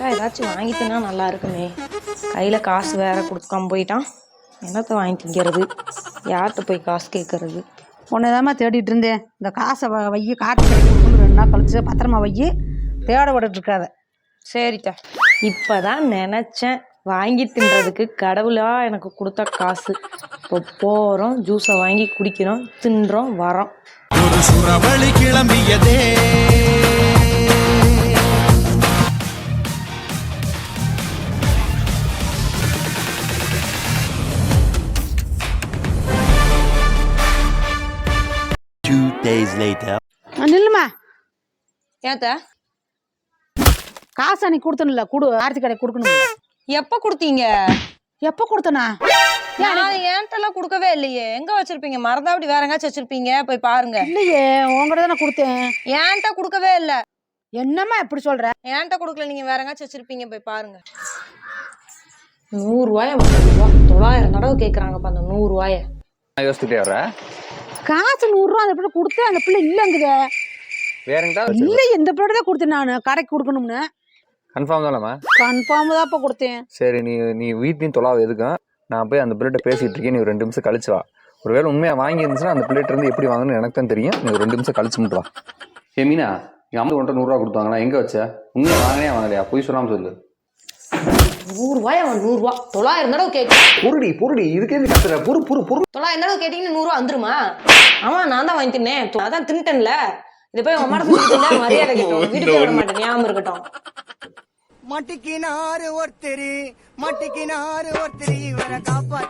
ஃப்ரெஷ்ஷாக ஏதாச்சும் வாங்கி தின்னா நல்லா இருக்குமே கையில் காசு வேற கொடுக்காம போயிட்டான். என்னத்தை வாங்கி திங்கிறது? யார்கிட்ட போய் காசு கேட்கறது? உன்னை தேடிட்டு இருந்தேன். இந்த காசை வ- வையி காட்டு கடைக்கு கொடுக்கணும் ரெண்டு நாள் கழிச்சு பத்திரமா வையி தேட விட்டுட்டு இருக்காத. சரித்த. இப்போதான் நினச்சேன் வாங்கி தின்றதுக்கு கடவுளா எனக்கு கொடுத்த காசு. இப்போ போகிறோம் ஜூஸை வாங்கி குடிக்கிறோம் தின்றோம் வரோம் ஒரு சுறவழி கிளம்பியதே. Days later. நில்லுமா. ஏத்த? காசை நீ கொடுத்தனுல கொடு ஆர்த்தி கடைக்கு கொடுக்கணும் எப்போ கொடுத்தீங்க? எப்போ கொடுத்தனா? நான் என்கிட்டலாம் கொடுக்கவே இல்லையே. எங்க வச்சிருப்பீங்க? மறந்தாப்படி வேற எங்காச்சும் வச்சிருப்பீங்க? போய் பாருங்க. இல்லையே உங்கள்கிட்ட தானே கொடுத்தேன். என்கிட்ட கொடுக்கவே இல்ல. என்னம்மா எப்படி சொல்ற? என்கிட்ட கொடுக்கல நீங்க வேற எங்காச்சும் வச்சிருப்பீங்க? போய் பாருங்க. நூறுரூவாய தொள்ளாயிரம் தடவை கேட்குறாங்கப்பா அந்த நூறுரூவாய நான் யோசிச்சுட்டே வர காசு நூறுரூவா அந்த பிள்ளை கொடுத்தேன் அந்த பிள்ளை இல்லைங்குதே. வேற எங்கிட்ட இல்லை இந்த பிள்ளை தான் கொடுத்தேன் நான்? கடைக்கு கொடுக்கணும்னு. கன்ஃபார்ம் தானம்மா? கன்ஃபார்ம் தான்ப்பா கொடுத்தேன். சரி நீ நீ வீட்லையும் தொலாவை எதுக்கும் நான் போய் அந்த பிள்ளைகிட்ட பேசிட்டு இருக்கேன் நீ ஒரு ரெண்டு நிமிஷம் கழிச்சு வா. ஒருவேளை உண்மையா வாங்கி இருந்துச்சுன்னா அந்த பிள்ளைகிட்ட இருந்து எப்படி வாங்கணும்னு எனக்கு தான் தெரியும். நீ ஒரு ரெண்டு நிமிஷம் கழிச்சு மட்டும் வா. ஏ மீனா எங்கள் அம்மா ஒன்றை நூறுரூவா கொடுத்தாங்களா? எங்கே வச்ச? உண்மையா வாங்கினே வாங்கலையா? போய் சொல்லாமல் சொல்லு. நூறுரூவாய அவன் நூறுரூவா தொள்ளாயிரம் தடவை கேட்க புருடி புருடி இதுக்கே இருந்து கத்துற புரு புரு புரு தொள்ளாயிரம் தடவை கேட்டீங்கன்னு நூறுரூவா வந்துருமா? ஆமா நான் தான் வாங்கி தின்னேன். அதான் தின்ட்டேன்ல. இதை போய் அம்மா சொல்லி மரியாதை கேட்டோம். வீட்டுக்கு விட மாட்டேன். ஞாபகம் இருக்கட்டும். மட்டிக்கினாரு ஒருத்தரு மட்டிக்கினாரு ஒருத்தரு இவரை காப்பா